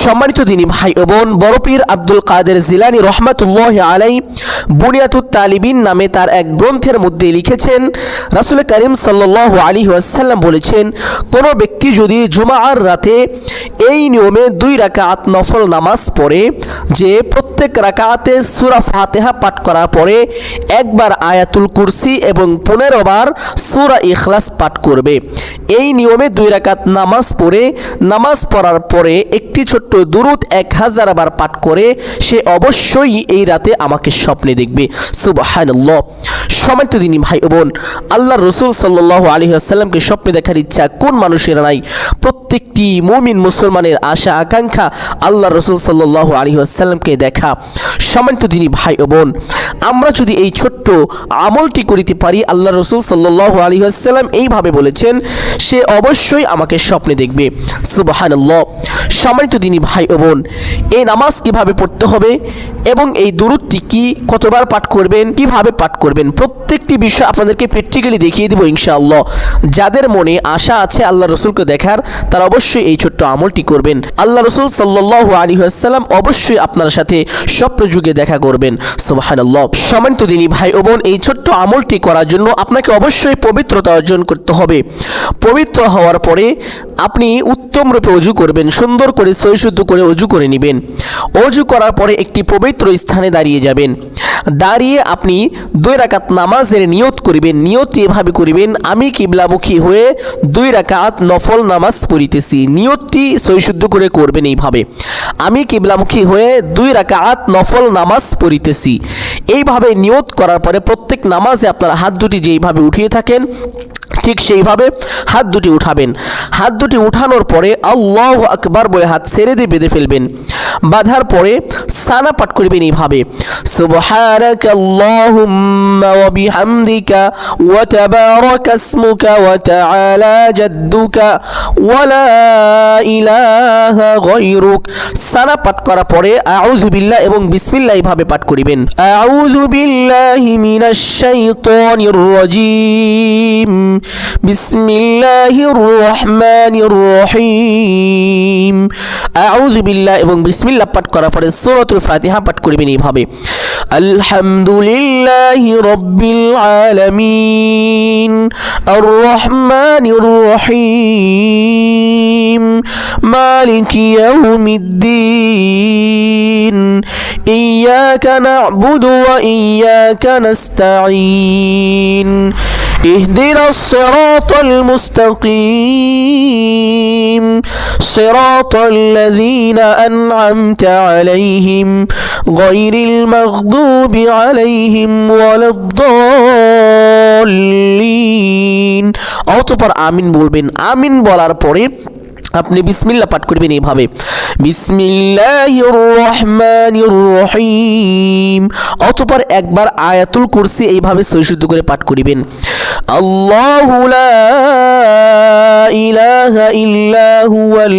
সম্মানিত দিনী ভাই বোন বড়পীর আব্দুল কাদের জিলানি রহমাতুল্লাহ আলাই বুনিয়াতুত তালিবিন নামে তার এক গ্রন্থের মধ্যে লিখেছেন, রাসুল করিম সাল্লাহ আলী ওয়াসাল্লাম বলেছেন, কোনো ব্যক্তি যদি জুমার রাতে এই নিয়মে দুই রাকাত নফল নামাজ পড়ে, যে প্রত্যেক রাকাতে সুরা ফাতেহা পাঠ করার পরে একবার আয়াতুল কুরসি এবং পনেরো বার সুরা ইখলাস পাঠ করবে। এই নিয়মে দুই রাকাত নামাজ পড়ে, নামাজ পড়ার পরে একটি ছোট্ট দুরুদ এক হাজার বার পাঠ করে, সে অবশ্যই এই রাতে আমাকে স্বপ্নে দেখবে। সুবহানাল্লাহ। সমান্ত দিনী ভাই বোন, আল্লাহ রসুল সাল্লাহ আলী আসাল্লামকে স্বপ্নে দেখার ইচ্ছা কোন মানুষের নাই? প্রত্যেকটি মুমিন মুসলমানের আশা, আকাঙ্ক্ষা আল্লাহ রসুল সাল্লাহ আলী আসাল্লামকে দেখা। সমান্ত দিনী ভাই বোন, আমরা যদি এই ছোট্ট আমলটি করিতে পারি, আল্লাহ রসুল সাল্লাহ আলী আসাল্লাম এইভাবে বলেছেন, সে অবশ্যই আমাকে স্বপ্নে দেখবে। সুবাহানাল্লাহ। সম্মানিত দিনী ভাই ও বোন, এই নামাজ কীভাবে পড়তে হবে এবং এই দুরুদটি কি কতবার পাঠ করবেন, কীভাবে পাঠ করবেন, প্রত্যেকটি বিষয় আপনাদেরকে প্র্যাকটিক্যালি দেখিয়ে দেবো ইনশাআল্লাহ। যাদের মনে আশা আছে আল্লাহ রসুলকে দেখার, তারা অবশ্যই এই ছোট্ট আমলটি করবেন। আল্লাহ রসুল সাল্লাহ আলী আসসালাম অবশ্যই আপনার সাথে স্বপ্ন যুগে দেখা করবেন। সুবাহানাল্লাহ। সম্মানিত দিনী ভাই ও বোন, এই ছোট্ট আমলটি করার জন্য আপনাকে অবশ্যই পবিত্রতা অর্জন করতে হবে। পবিত্র হওয়ার পরে আপনি উত্তম রূপে অজু করবেন, সুন্দর করে সৈশুদ্ধ করে অজু করে নেবেন। অজু করার পরে একটি পবিত্র স্থানে দাঁড়িয়ে যাবেন। দাঁড়িয়ে আপনি দুই রাকাত নামাজের নিয়ত করিবেন, নিয়ত এভাবে করিবেন, আমি কিবলামুখী হয়ে দুই রাকাত নফল নামাজ পড়িতেছি। নিয়তটি সৈশুদ্ধ করে করবেন এইভাবে। আমি কিবলামুখী হয়ে দুই রাকাত নফল নামাজ পড়িতেছি। এইভাবে নিয়ত করার পরে প্রত্যেক নামাজে আপনার হাত দুটি যেইভাবে উঠিয়ে থাকেন, ঠিক সেইভাবে হাত দুটি উঠাবেন। হাত দুটি উঠানোর পরে আল্লাহ আকবার বলে হাত ছেড়ে দিয়ে বেঁধে ফেলবেন। বাঁধার পরে সানা পাঠ করবেন এইভাবে। ওয়া বিহামদিকা ওয়া তাবারাকা ইসমুকা ওয়া তাআলা জাদ্দুকা ওয়া লা সানা পাঠ করার পরে আউযু বিল্লাহ এবং বিসমিল্লাহ এইভাবে পাঠ করিবেন। আউযু বিল্লাহি মিনাশ শাইতানির রাজীম বিসমিল্লাহির রহমানির রহিম আউযু বিল্লাহ এবং বিসমিল্লাহ পাঠ করার পরে সূরাতুল ফাতিহা পাঠ করবেন এইভাবে। আলহামদুলিল্লাহি রাব্বিল আলামিন। আর রহমানির রহিম মালিকি ইয়াউমিদ্দিন إياك نعبد وإياك نستعين اهدنا الصراط المستقيم صراط الذين أنعمت عليهم غير المغضوب عليهم ولا الضالين অতপর আমিন বলবেন আমিন বলার পরে আপনি বিসমিল্লা পাঠ করবেন এইভাবে রহিম অতপর একবার আয়াতুল কুরসি এইভাবে সৈশুদ্ধ করে পাঠ করিবেন। আল্লাহ লা ইলাহা ইল্লা হুয়াল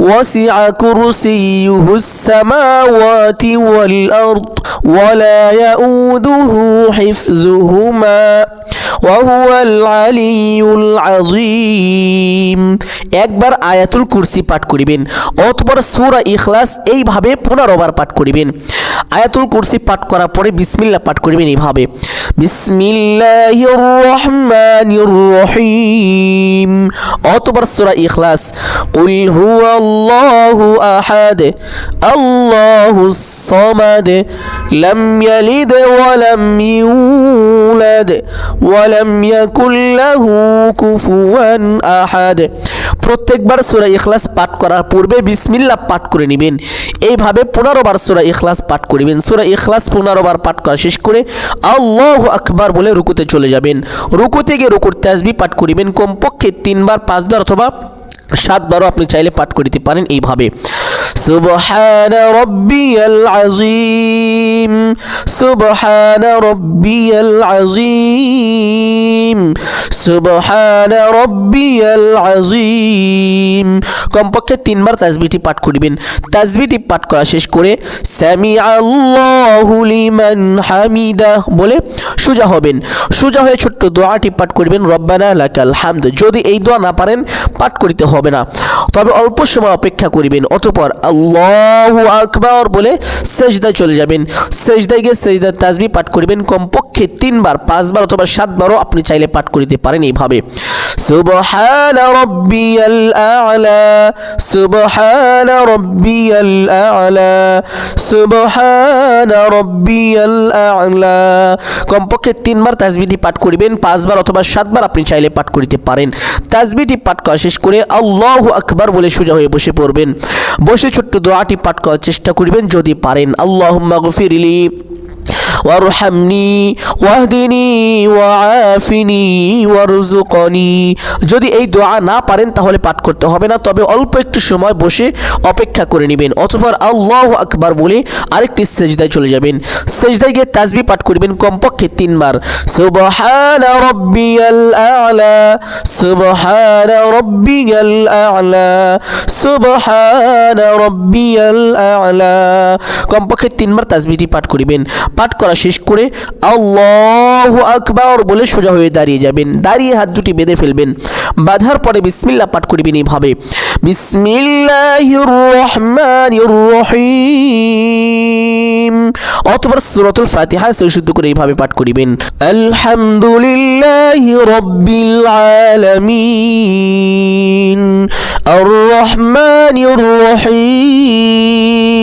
وسع كرسيه السماوات والأرض ولا يؤوده حفظهما وهو العلي العظيم একবার আয়াতুল কুরসি পাঠ করিবেন অতপর সূরা ইখলাস এইভাবে পুনরবার পাঠ করিবেন আয়াতুল কুরসি পাঠ করার পরে বিসমিল্লাহ পাঠ করিবেন এইভাবে বিসমিল্লাহির রহমানির রহিম অতপর সূরা ইখলাস কুল হুয়াল্লাহু আহাদ আল্লাহুস সামাদ লাম ইয়ালিদ ওয়া লাম ইউলাদ ওয়া লাম ইয়াকুল লাহু কুফুয়ান আহাদ প্রত্যেকবার সুরা ইখলাস পাঠ করার পূর্বে বিসমিল্লা পাঠ করে নেবেন। এইভাবে পনেরো বার সূরা ইখলাস পাঠ করিবেন সুরা ইখলাস পনেরো বার পাঠ করা শেষ করে আল্লাহ আকবার বলে রুকুতে চলে যাবেন। রুকুতে গিয়ে রুকুর তাসবি পাঠ করিবেন কমপক্ষে তিনবার, পাঁচবার অথবা সাতবারও আপনি চাইলে পাঠ করিতে পারেন এইভাবে। সুবহান রব্বিয়াল আজিম সুবহান রব্বিয়াল আজিম সুবহান রব্বিয়াল আজিম কমপক্ষে তিনবার তাসবিহটি পাঠ করিবেন। তাসবিহটি পাঠ করা শেষ করে সামি আল্লাহু লিমান হামিদা বলে সোজা হবেন। সোজা হয়ে ছোট্ট দোয়াটি পাঠ করবেন। রব্বানা লাকাল হামদ। যদি এই দোয়া না পারেন, পাঠ করিতে হবে না। তবে অল্প সময় অপেক্ষা করিবেন, অতপর আল্লাহ আকবর বলে সেজদায় চলে যাবেন। সেজদায় গিয়ে সেজদার তাজবি পাঠ করিবেন, কমপক্ষে তিনবার, পাঁচবার অথবা সাতবারও আপনি চাইলে পাঠ করিতে পারেন এইভাবে। সুবহান রব্বিয়াল আ'লা, সুবহান রব্বিয়াল আ'লা, সুবহান রব্বিয়াল আ'লা। কমপক্ষে তিনবার তাসবিহটি পাঠ করিবেন, পাঁচবার অথবা সাতবার আপনি চাইলে পাঠ করিতে পারেন। তাসবিহটি পাঠ করা শেষ করে আল্লাহু আকবার বলে সোজা হয়ে বসে পড়বেন। বসে ছোট্ট দোয়াটি পাঠ করার চেষ্টা করিবেন যদি পারেন। আল্লাহুম্মা গফিরলি ওয়ারহামনি ওয়াহদিনি ওয়াআফিনি ওয়ারজুকনি যদি এই দোয়া না পারেন তাহলে পাঠ করতে হবে না, তবে অল্প একটু সময় বসে অপেক্ষা করে নেবেন, অথবা আল্লাহ আকবার বলে আরেকটি সেজদায় চলে যাবেন। সেজদায় গিয়ে তাসবি পাঠ করবেন কমপক্ষে তিনবার। সুবহান রব্বিয়াল আ'লা, সুবহান রব্বিয়াল আ'লা, সুবহান রব্বিয়াল আ'লা। কমপক্ষে তিনবার তাসবিহটি পাঠ করিবেন। পাঠ করা শেষ করে আল্লাহু আকবর বলে সোজা হয়ে দাঁড়িয়ে যাবেন। দাঁড়িয়ে হাত দুটি বেঁধে ফেলবেন। বাঁধার পরে বিসমিল্লাহ পাঠ করিবেন এইভাবে বিসমিল্লাহির রহমানির রহিম। অথবা সূরাতুল ফাতিহা শুদ্ধ করে এইভাবে পাঠ করিবেন। আলহামদুলিল্লাহি রাব্বিল আলামিন। আর রহমানির রহিম।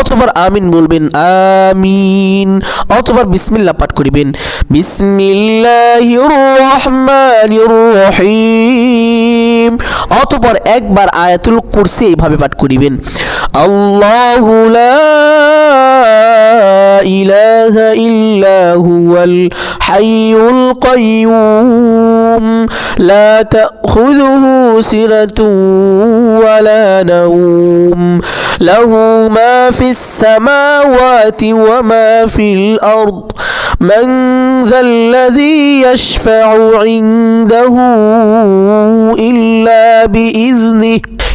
অথবা আমিন বলবেন আমিন। অথবা বিসমিল্লাহ পাঠ করিবেন। বিসমিল্লাহির রহমানির রহিম। অতঃপর একবার আয়াতুল কুরসি এইভাবে পাঠ করিবেন। আল্লাহু লা ইলাহা ইল্লা হুয়াল মা ফিস সামাওয়াতি ওয়া মা ফিল আরদ। من ذا الذي يشفع عنده إلا بإذنه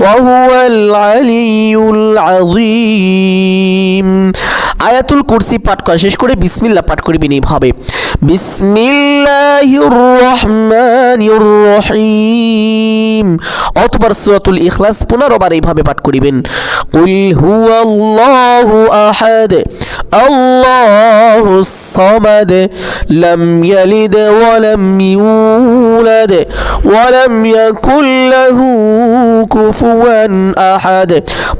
وهو العلي العظيم আয়াতুল কুরসি পাঠ করা শেষ করে বিসমিল্লাহ পাঠ করিবেন এইভাবে বিসমিল্লাহির রহমানির রহিম অতবার সূরাতুল ইখলাস পুনরবার এইভাবে পাঠ করিবেন কুল হুয়াল্লাহু আহাদ লাম ইয়ালিদ ওয়া লাম ইউলাদ ওয়া লাম ইয়াকুল লাহু কুফুয়ান আহাদ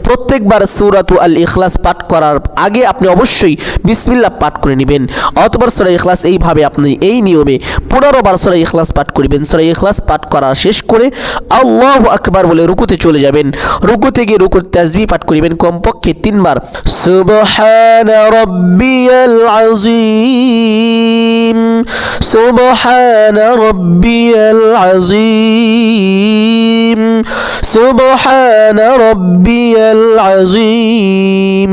প্রত্যেকবার সূরাতু আল ইখলাস পাঠ করার আগে আপনি অবশ্যই বিসমিল্লাহ পাঠ করে নেবেন। অতবার সূরা ইখলাস এইভাবে আপনি এই নিয়মে পনেরো বার সূরা ইখলাস পাঠ করিবেন। সূরা ইখলাস পাঠ করা শেষ করে আল্লাহু আকবার বলে রুকুতে চলে যাবেন। রুকুতে গিয়ে রুকুর তাসবিহ পাঠ করিবেন। কমপক্ষে তিনবার। সুবহান রাব্বিয়াল আযীম সুবহান রাব্বিয়াল আযীম সুবহান রব্বিয়াল আজিম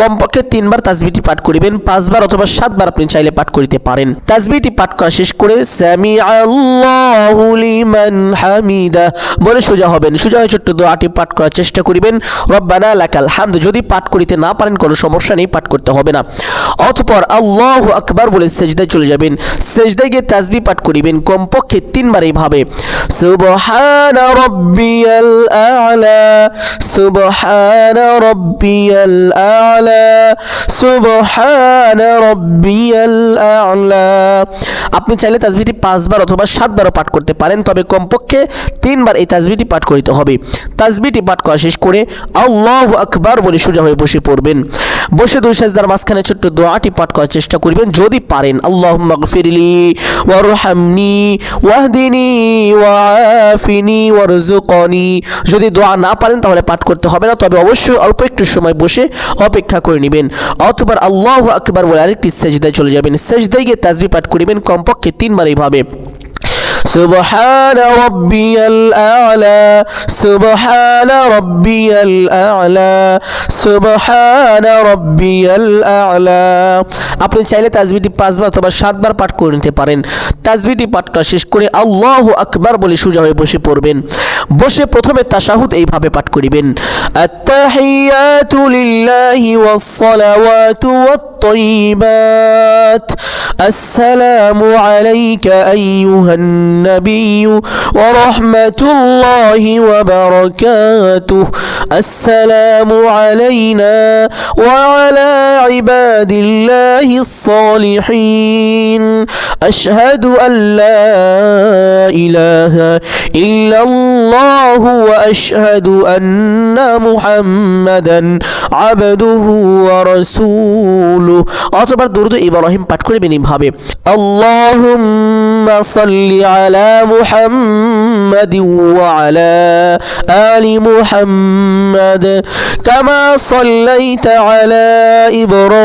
কমপক্ষে তিনবার তাসবিহটি পাঠ করিবেন, পাঁচবার অথবা সাতবার আপনি চাইলে পাঠ করিতে পারেন। তাসবিহটি পাঠ করা শেষ করে সামি আল্লাহু লিমান হামিদা, বলে সোজা হবেন। সোজা হয়ে ছোট্ট দোয়াটি পাঠ করার চেষ্টা করিবেন। রব্বানা লাকাল হামদ, যদি পাঠ করিতে না পারেন, কোনো সমস্যা নেই, পাঠ করতে হবে না। অতঃপর আল্লাহু আকবার বলে সেজদায় চলে যাবেন। সেজদায় গিয়ে তাসবিহ পাঠ করিবেন, কমপক্ষে তিনবার এইভাবে। সুবহান রব্বিয়াল আ'লা, সুবহান রব্বিয়াল আ'লা, সুবহান রব্বিয়াল আ'লা। আপনি চাইলে তাসবিহটি পাঁচবার অথবা সাতবারও পাঠ করতে পারেন, তবে কমপক্ষে তিনবার এই তাসবিহটি পাঠ করিতে হবে। তাসবিহটি পাঠ করা শেষ করে আল্লাহু আকবার বলে সোজা হয়ে বসে পড়বেন। বসে দুই সাজদার মাঝখানে ছোট্ট দোয়াটি পাঠ করার চেষ্টা করবেন, যদি পারেন। আল্লাহুম্মা গফিরলি ওয়ারহামনি, ওয়াহদিনি ওয়াআফিনি ওয়ারজুকনি যদি দোয়া না পারেন, তাহলে পাঠ করতে হবে না, তবে অবশ্যই অল্প একটু সময় বসে অপেক্ষা করে নেবেন। অথবা আল্লাহ আকবার বলে আরেকটি সেজদায় চলে যাবেন। সেজদায় গিয়ে তাসবিহ পাঠ করিবেন, কমপক্ষে তিনবার এইভাবে। سبحان ربي الأعلى سبحان ربي الأعلى سبحان ربي الأعلى আপনি চাইলে তাজবিটি পাঁচবার অথবা সাতবার পাঠ করে নিতে পারেন তাজবিটি পাঠ করা শেষ করে আল্লাহ আকবার বলে সোজা হয়ে বসে পড়বেন বসে প্রথমে তাশাহুদ এইভাবে পাঠ করিবেন التحيات لله والصلوات والطيبات السلام عليك أيها النبي ورحمة الله وبركاته السلام علينا وعلى عباد الله الصالحين أشهد أن لا إله إلا الله وأشهد أن محمدا عبده ورسوله অতবার দুরুদ ইব্রাহিম পাঠ করবেন এইভাবে আল্লাহুম্মা সাল্লি আলা মুহাম্মাদিন ওয়া আলা আলি মুহাম্মাদ কামা সাল্লাইতা আলা ইব্রাহিম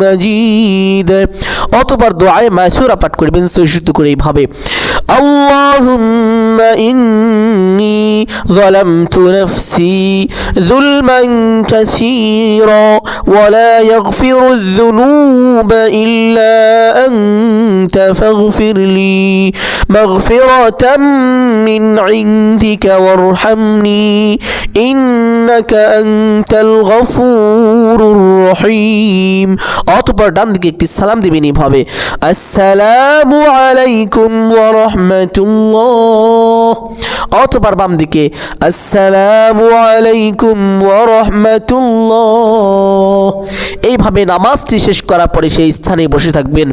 مجيد অতবার দোয়ায় মাসুরা পাঠ করবেন সৈশুদ্ধ করে এইভাবে اللهم إني ظلمت نفسي ظلما كثيرا ولا يغفر الذنوب إلا أنت فاغفر لي مغفرة من عندك وارحمني إنك أنت الغفور রহিম। অতপর ডান দিকে একটি সালাম এইভাবে আসসালামু আলাইকুম ওয়া রাহমাতুল্লাহ। অতপর বাম দিকে আসসালামু আলাইকুম ওয়া রাহমাতুল্লাহ। এইভাবে নামাজটি শেষ করার পরে সেই স্থানে বসে থাকবেন।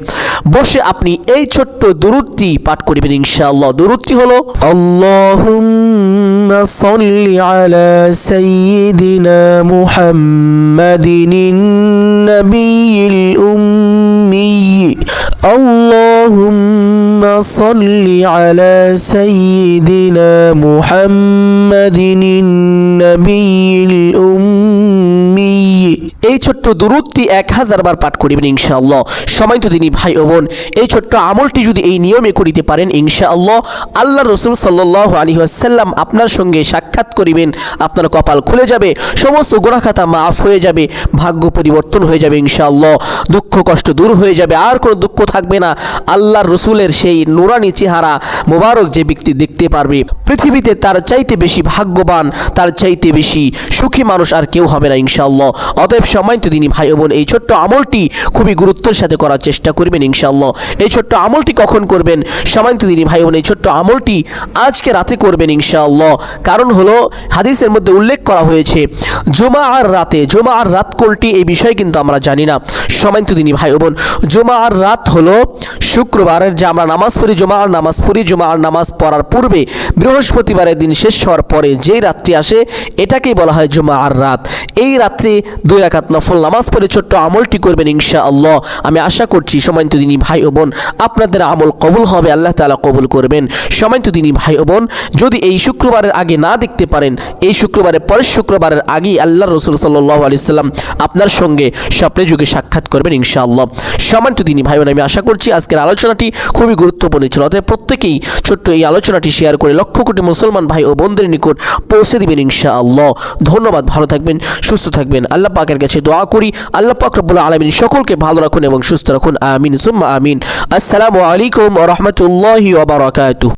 বসে আপনি এই ছোট্ট দুরুদটি পাঠ করিবেন ইনশাআল্লাহ। দুরুদটি হলো, আল্লাহুম্মা সাল্লি আলা সাইয়্যিদিনা মুহাম্মাদিন النبي الأمي اللهم صل على سيدنا محمد النبي الأمي এই ছোট্ট দুরুদটি এক হাজার বার পাঠ করিবেন ইনশাআল্লাহ। সময় তো তিনি ভাই ও বোন, এই ছোট্ট আমলটি যদি এই নিয়মে করিতে পারেন ইনশাআল্লাহ, আল্লাহ রসুল সাল্লাহ আলী আসাল্লাম আপনার সঙ্গে সাক্ষাৎ করিবেন, আপনার কপাল খুলে যাবে, সমস্ত গোড়াখাতা মাফ হয়ে যাবে, ভাগ্য পরিবর্তন হয়ে যাবে ইনশাআল্লাহ, দুঃখ কষ্ট দূর হয়ে যাবে, আর কোনো দুঃখ থাকবে না। আল্লাহর রসুলের সেই নুরানি চেহারা মোবারক যে ব্যক্তি দেখতে পারবে, পৃথিবীতে তার চাইতে বেশি ভাগ্যবান, তার চাইতে বেশি সুখী মানুষ আর কেউ হবে না ইনশাআল্লাহ। অতএব সম্মানিত দিনী ভাই বোন এই ছোট্ট আমলটি খুবই গুরুত্বের সাথে করার চেষ্টা করবেন, ইনশাআল্লাহ। এই ছোট্ট আমলটি কখন করবেন? সম্মানিত দিনী ভাই বোন এই ছোট্ট আমলটি আজকে রাতে করবেন, ইনশাআল্লাহ। কারণ হলো, হাদিসের মধ্যে উল্লেখ করা হয়েছে জুমা আর রাতে জুমা আর রাত কোনটি এই বিষয়ে কিন্তু আমরা জানি না। সম্মানিত দিনী ভাই বোন জুমা আর রাত হলো শুক্রবারের যে আমরা নামাজ পড়ি জুমা আর নামাজ পড়ি জুমা আর নামাজ পড়ার পূর্বে বৃহস্পতিবারের দিন শেষ হওয়ার পরে যেই রাত্রি আসে, এটাকেই বলা হয় জুমা আর রাত। এই রাত্রে দুই রাকাত নফল নামাজ পড়ে ছোট্ট আমলটি করবেন ইনশা আল্লাহ আমি আশা করছি সময়ন্ত দিনী ভাই ও বোন, আপনাদের আমল কবুল হবে, আল্লাহ তাআলা কবুল করবেন। সময়ন্ত দিনী ভাই ও বোন, যদি এই শুক্রবারের আগে না দেখতে পারেন, এই শুক্রবারের পরের শুক্রবারের আগেই আল্লাহ রসুল সাল্লাহ আলি সাল্লাম আপনার সঙ্গে স্বপ্নে যুগে সাক্ষাৎ করবেন ইনশাআল্লাহ। সম্মানিত দিনী ভাই বোন, আমি আশা করছি আজকের আলোচনাটি খুবই গুরুত্বপূর্ণ ছিল। অতএব প্রত্যেকেই ছোট্ট এই আলোচনাটি শেয়ার করে লক্ষ কোটি মুসলমান ভাই ও বোনদের নিকট পৌঁছে দিবেন ইনশাআল্লাহ। ধন্যবাদ, ভালো থাকবেন, সুস্থ থাকবেন। আল্লাহ পাকের কাছে দোয়া করি। আল্লাহ রব্বুল আলমিন সকলকে ভালো রাখুন এবং সুস্থ রাখুন। আমিন, সুম্মা আমিন। আসসালামু আলাইকুম রাহমাতুল্লাহি ওয়া বারাকাতুহু।